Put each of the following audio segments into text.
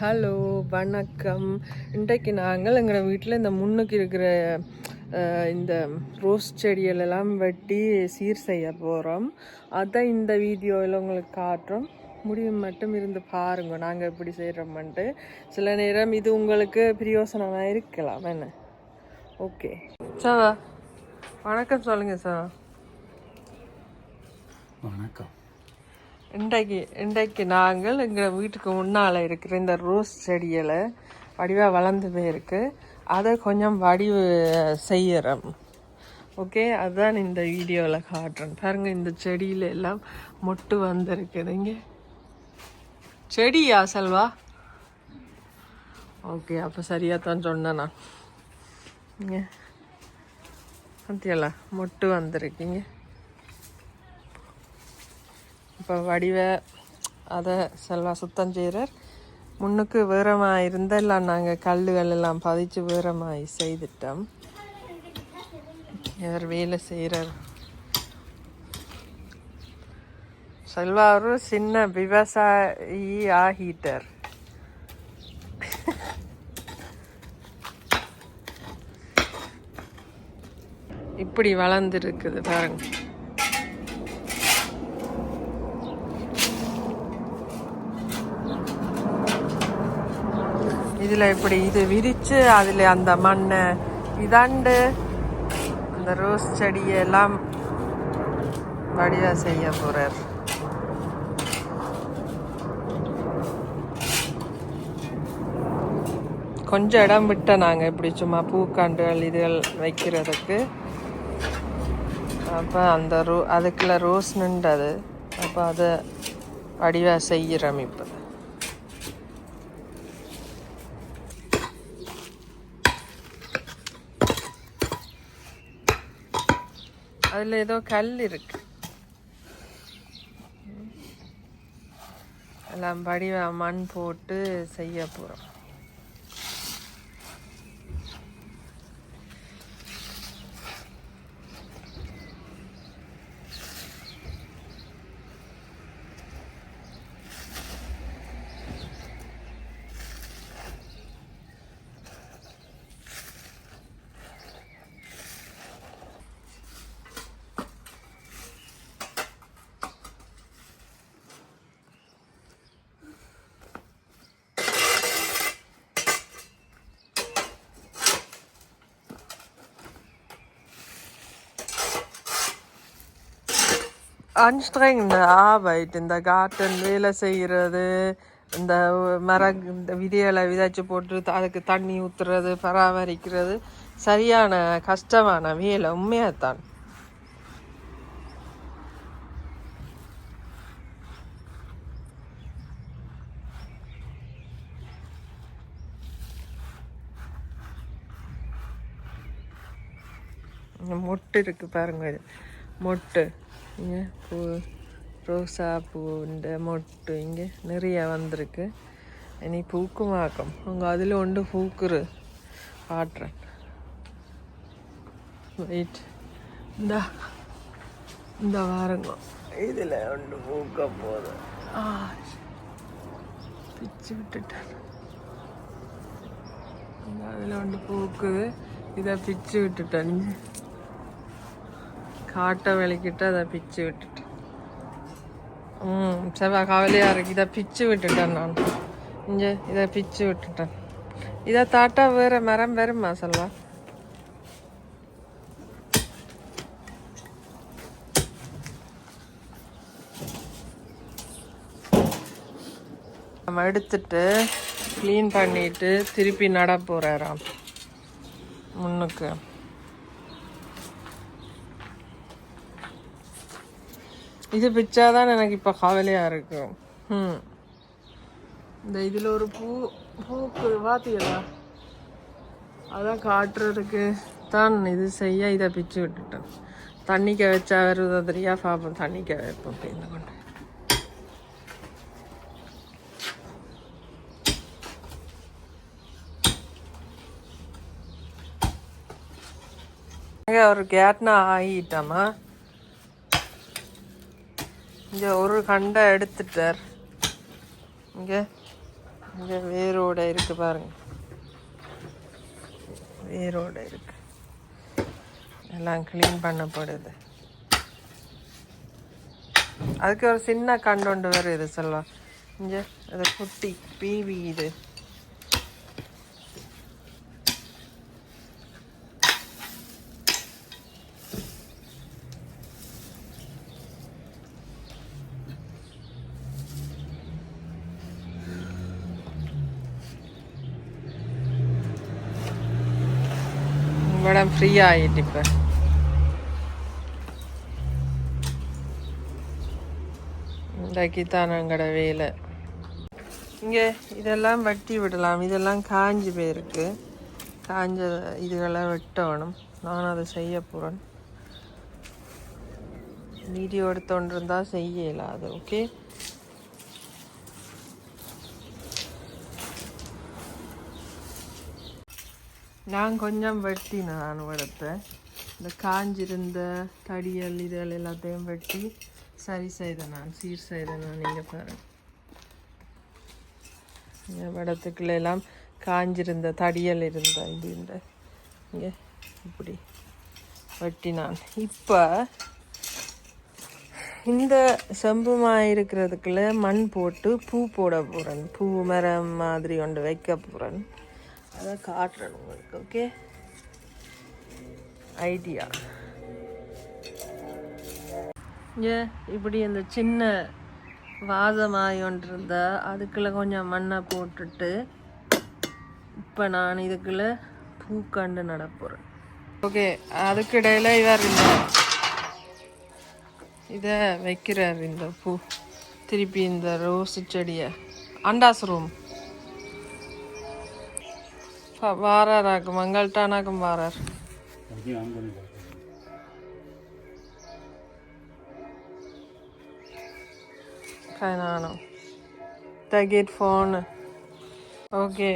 Hello வணக்கம். இன்றைக்கு நாங்கள் எங்கள் வீட்டில் இந்த முன்னுக்கு இருக்கிற இந்த ரோஸ் செடிகளெல்லாம் வெட்டி சீர் செய்ய போகிறோம் அதை இந்த வீடியோவில் உங்களுக்கு காட்டுறோம். முடிவு மட்டும் இருந்து பாருங்க நாங்கள் எப்படி செய்கிறோம்ன்ட்டு சில நேரம் இது உங்களுக்கு பிரயோசனமாக இருக்கலாம் என்ன? ஓகே. சார் வணக்கம் சொல்லுங்கள் சார் வணக்கம். இன்றைக்கு இன்றைக்கு நாங்கள் எங்கள் வீட்டுக்கு முன்னால் இருக்கிற இந்த ரோஸ் செடிகளை வடிவாக வளர்ந்து போயிருக்கு. அதை கொஞ்சம் வடிவு செய்கிறோம் ஓகே? அதுதான் இந்த வீடியோவில் காட்டுறேன். பாருங்கள் இந்த செடியில எல்லாம் மொட்டு வந்திருக்குதுங்க செடியா செல்வா? ஓகே அப்போ சரியாக தான் சொன்னேன். நான் இங்கே. பார்த்தியலா மொட்டு வந்திருக்கீங்க இப்போ வடிவ அதை செல்வா சுத்தம் செய்கிறார் முன்னுக்கு வீரமாக இருந்தெல்லாம் நாங்கள் கல்லுகள் எல்லாம் பதிச்சு வீரமாய் செய்துட்டோம். இவர் வேலை செய்கிறார் செல்வா ஒரு சின்ன விவசாயி ஆகிட்டார். இப்படி வளர்ந்துருக்குது பாருங்கள் இதில் இப்படி இது விரித்து அதில் அந்த மண்ணை இதாண்டு அந்த ரோஸ் செடியெல்லாம் வடிவா செய்ய போகிறார் கொஞ்சம் இடம் விட்ட நாங்கள் இப்படி சும்மா பூக்காண்டுகள் இதுகள் வைக்கிறதுக்கு. அப்போ அந்த ரோ அதுக்குள்ள ரோஸ் நின்றது. அப்போ அதை வடிவா செய்கிறோம் இப்போ. அதில் ஏதோ கல் இருக்கு. எல்லாம் வடிவ மண் போட்டு செய்ய போகிறோம் anstrengende Arbeit. இந்த கார்டன் வேலை செய்கிறது இந்த மர இந்த விதைகளை விதைச்சி போட்டு அதுக்கு தண்ணி ஊற்றுறது பராமரிக்கிறது. சரியான கஷ்டமான வேலை உண்மையாகத்தான் மொட்டு இருக்கு பாருங்க மொட்டு. இங்கே பூ ரோசா பூ இந்த மொட்டு இங்கே நிறைய வந்திருக்கு இனி பூக்குமாக்கம் அவங்க அதில் ஒன்று பூக்குரு காட்டுறேன் வெயிட் இந்த இந்த வாரங்க இதில் ஒன்று பூக்க போகுது ஆ பிச்சு விட்டுட்டேன் அதில் ஒன்று பூக்குது இதை பிச்சு விட்டுட்டேன் காட்டை வெளிக்கிட்டு அதை பிச்சு விட்டுட்டேன். ம் செவ்வாய் கவலையாக இருக்கு. இதை பிச்சு விட்டுட்டேன் நான். இங்கே இதை பிச்சு விட்டுட்டேன். இதை தாட்டா வேற மரம் வருமா செல்வா? நம்ம எடுத்துட்டு க்ளீன் பண்ணிட்டு திருப்பி நட போறாராம். முன்னுக்கு. இது பிச்சாதான் எனக்கு இப்போ கவலையாக இருக்கும் ம் இந்த இதில் ஒரு பூ பூக்கு பார்த்தீங்களா அதான் காட்டுறதுக்கு. தான் இது செய்ய இதை பிச்சு விட்டுட்டேன். தண்ணிக்க வச்சா வருதா தெரியா பார்ப்போம் தண்ணிக்க வைப்போம் அப்படின்னு கொண்டு. ஒரு கேட்னா ஆகிட்டோமா இங்கே ஒரு கண்டை எடுத்துட்டார். இங்கே இங்கே வேரோட இருக்கு பாருங்க. வேரோட இருக்கு. எல்லாம் க்ளீன் பண்ணப்படுது அதுக்கு ஒரு சின்ன கண்டு ஒன்று வருது சொல்லலாம் இங்கே அது குட்டி பீவி இது. மேடம் ஃப்ரீ ஆகிட்டு இப்போ. இன்றைக்கு தான் எங்களோட வேலை. இங்கே இதெல்லாம் வெட்டி விடலாம். இதெல்லாம் காஞ்சி போயிருக்கு. காஞ்ச இதுகளை வெட்டணும். நான் அதை செய்ய போகிறேன் வீடியோ எடுத்தோண்டு இருந்தால் அது ஓகே நான் கொஞ்சம் வெட்டினேன் நான் எடுத்தேன் இந்த காஞ்சிருந்த தடியல் இதழ் எல்லாத்தையும் வெட்டி சரி செய்தேன் நான் சீர் செய்தேன் நான் நீங்கள் பாருங்க இந்த வடத்துக்குள்ள எல்லாம் காஞ்சிருந்த தடியல் இருந்த இது இந்த இங்கே இப்படி வெட்டினான் இப்போ இந்த செம்புமாக இருக்கிறதுக்குள்ள மண் போட்டு பூ போட போகிறேன் பூ மரம் மாதிரி ஒன்று வைக்க போகிறேன் அதை காட்டுறேன் உங்களுக்கு ஓகே ஐடியா இங்கே இப்படி அந்த சின்ன வாதமாய் ஒன்று இருந்தா அதுக்குள்ள கொஞ்சம் மண்ணை போட்டுட்டு இப்போ நான் இதுக்குள்ள பூக்கண்டு நடப்போகிறேன் ஓகே அதுக்கிடையில் இவர் இந்த இதை வைக்கிறார் இந்த பூ. திருப்பி இந்த ரோஸ் செடியை. அண்டாஸ் ரூம் வாராராக்கும் மங்கள்டானாக்கும் வாரார். நானும் தகிட் ஃபோனு ஓகே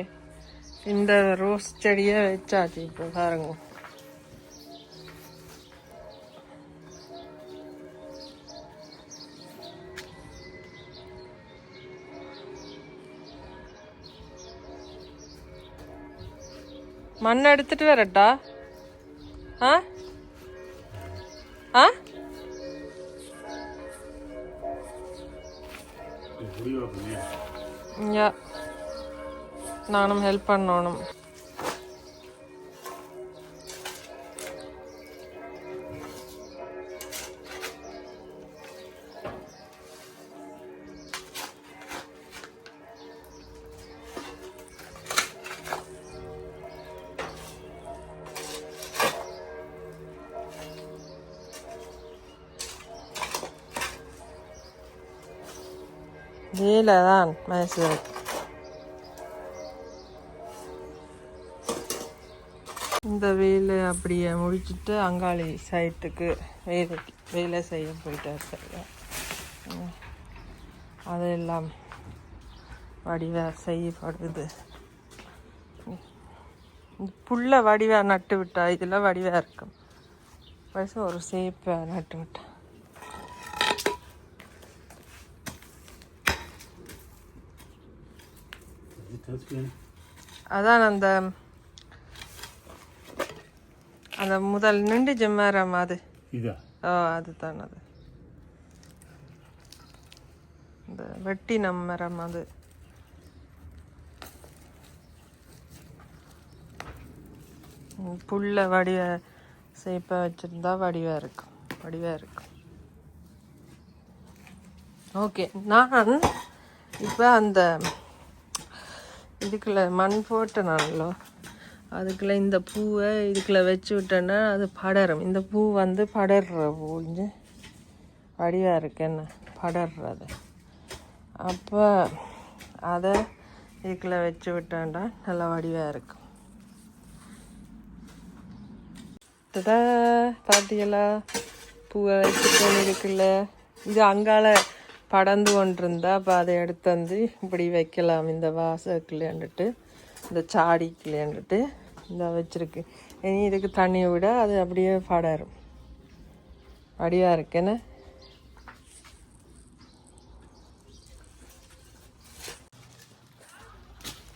இந்த ரோஸ் செடியை வச்சாச்சு இப்போ பாருங்க. மண் எடுத்துட்டு வரட்டா? ஆ? ஆ? நானும் ஹெல்ப் பண்ணணும் தான் மைசூர் இந்த வேலை அப்படியே முடிச்சுட்டு அங்காளி சைட்டுக்கு வேலை வேலை செய்ய போயிட்டார் சரியா? அதெல்லாம் வடிவா செய்யப்படுது. புல்ல வடிவா நட்டு விட்டா இதில் வடிவா இருக்கும். வயசு ஒரு சேப்பை நட்டு விட்டா. அதான் அந்த அந்த முதல் நின்று மரம் அது. இதா? ஓ அதுதான் அது. இந்த வெட்டின மரம் அது. புல்ல வடிவ சேப்ப வச்சிருந்தா வடிவா இருக்கும். வடிவா இருக்கும். ஓகே நான் இப்போ அந்த இதுக்குள்ளே மண் போட்டனாலோ அதுக்குள்ளே இந்த பூவை இதுக்குள்ளே வச்சு விட்டேன்னா அது படரும். இந்த பூ வந்து படர்ற பூஞ்சு. வடிவாக இருக்குன்னு படர்றது. அப்போ அதை இதுக்குள்ள வச்சு விட்டேன்டா நல்லா வடிவாக இருக்கும். பார்த்தீங்களா பூவை வச்சுட்டு இருக்குல்ல? இது அங்கால படந்து கொண்டிருந்தா அப்போ அதை எடுத்து வந்து இப்படி வைக்கலாம். இந்த வாசக்குள்ளேண்டுட்டு இந்த சாடிக்குள்ளேண்டுட்டு இந்த வச்சிருக்கு. இனி இதுக்கு தண்ணியை விட அது அப்படியே படரும். அடியாக இருக்குன்னு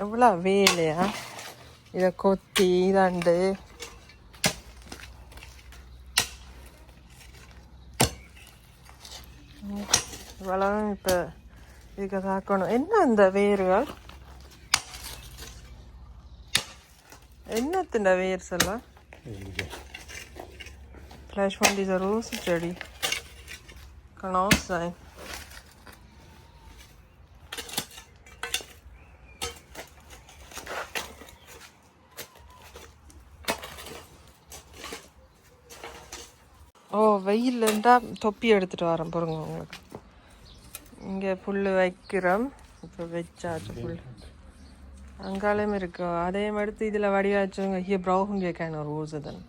எவ்வளோ வேலையா இதை கொத்தி இதாண்டு இவ்வளவும் இப்போ இதுக்கு தாக்கணும் என்ன இந்த வேர்கள்? என்னத்தின் வேர்ஸ் எல்லாம் von dieser Rosencherry. Kann auch sein. ஓ வெயில் இருந்தால் தொப்பி எடுத்துகிட்டு வரேன் பாருங்க உங்களுக்கு. இங்கே புல் வைக்கிறோம். இப்போ வச்சாச்சு புல் அங்காலையும் இருக்கு. அதையும் எடுத்து இதில் வடிவா வச்சுங்க hier brauchen wir keine Rose dann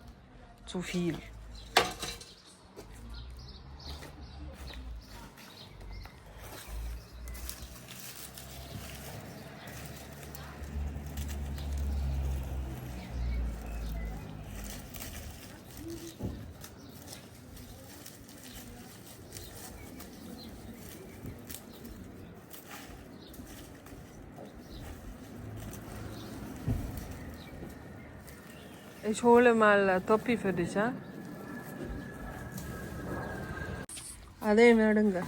Ich hole mal Toppi für dich, ja? அதே நடுங்க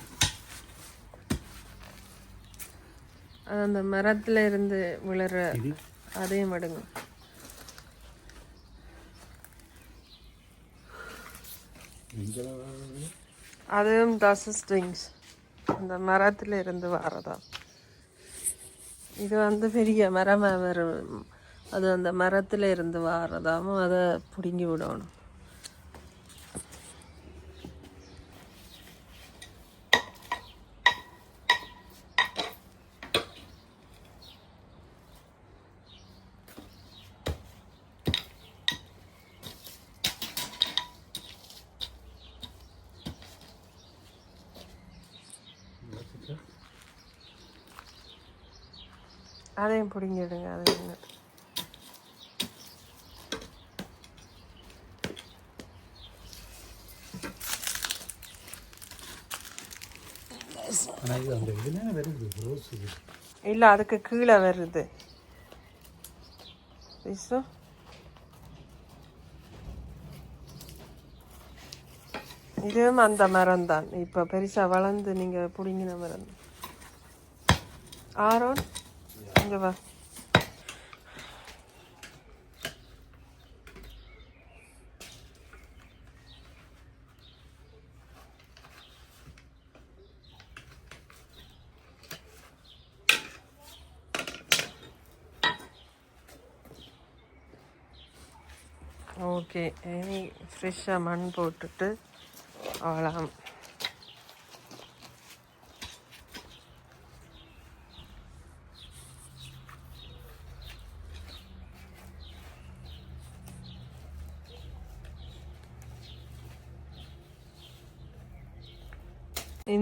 அது அந்த மரத்துல இருந்து விழுற அதே மடுங்க அதுவும் தஸ் ஸ்ட்ரிங்ஸ் அந்த மரத்துல இருந்து வரதா இது வந்து பெரிய மரமாக வரும் அது அந்த மரத்தில் இருந்து வாரதாம அதை பிடுங்கி விடணும். அதையும் பிடிங்கிடுங்க அதையும் ஆனால் இது அந்த இதுல வருது ரோஸ் இது இல்லை அதுக்கு கீழே வருது. Siehst இதுவும் அந்த மரம் தான். இப்போ பெருசாக வளர்ந்து நீங்கள் பிடுங்கின மரம். ஆரோன் இங்கே வா. ஓகே இனி ஃப்ரெஷ்ஷாக மண் போட்டுட்டு அவ்வளோ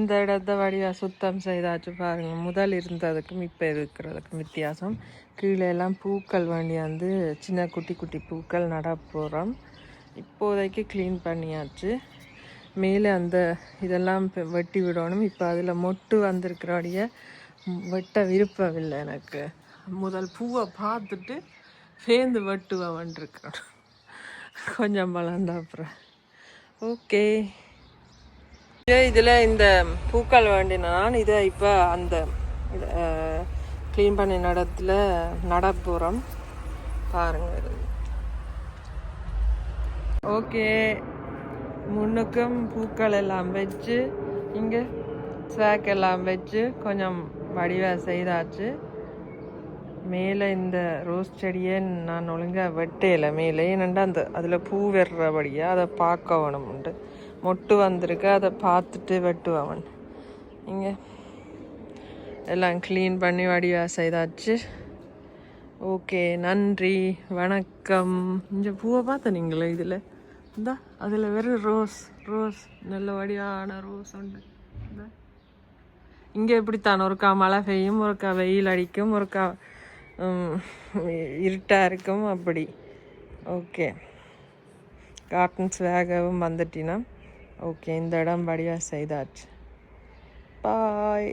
இந்த இடத்த வடிவா சுத்தம் செய்தாச்சு பாருங்க. முதல் இருந்ததுக்கும் இப்போ இருக்கிறதுக்கும் வித்தியாசம். கீழே எல்லாம் பூக்கள் வேண்டியாந்து சின்ன குட்டி குட்டி பூக்கள் நட போகிறோம் இப்போதைக்கு க்ளீன் பண்ணியாச்சு. மேலே அந்த இதெல்லாம் வெட்டி விடணும். இப்போ அதில் மொட்டு வந்திருக்கிறபடிய வெட்ட விருப்பம் இல்லை எனக்கு. முதல் பூவை பார்த்துட்டு சேர்ந்து வெட்டுவேன் வந்துருக்கிறோம். கொஞ்சம் வளர்ந்த அப்புறம். ஓகே. இதில் இந்த பூக்கள் வேண்டின நான் இதை இப்போ அந்த க்ளீன் பண்ண நடத்துல நடப்புறம் பாருங்கள் பாருங்க ஓகே. முன்னுக்கும் பூக்கள் எல்லாம் வச்சு இங்கே ஸ்வாக் எல்லாம் வச்சு கொஞ்சம் வடிவாக செய்தாச்சு. மேலே இந்த ரோஸ் செடியை நான் ஒழுங்காக வெட்டையில மேலே. ஏனெண்டா அந்த அதில் பூ வர்றபடியாக அதை பார்க்க வேணும்ண்டு மொட்டு வந்திருக்கு. அதை பார்த்துட்டு வெட்டுவவன் இங்கே. எல்லாம் க்ளீன் பண்ணி வடிவாக செய்தாச்சு. ஓகே நன்றி வணக்கம். இந்த பூவை பார்த்த நீங்களே இதில்? இந்தா அதில் வெறும் ரோஸ் ரோஸ் நல்ல வடிவான ரோஸ் உண்டு. இங்கே இப்படித்தான். ஒருக்கா மழை பெய்யும் ஒருக்கா வெயில் அடிக்கும் ஒருக்கா இருட்டாக இருக்கும். அப்படி. ஓகே. கார்டன்ஸ் வேகவும் வந்துட்டினா. ஓகே இந்த இடம் வடிவாக செய்தாச்சு பாய்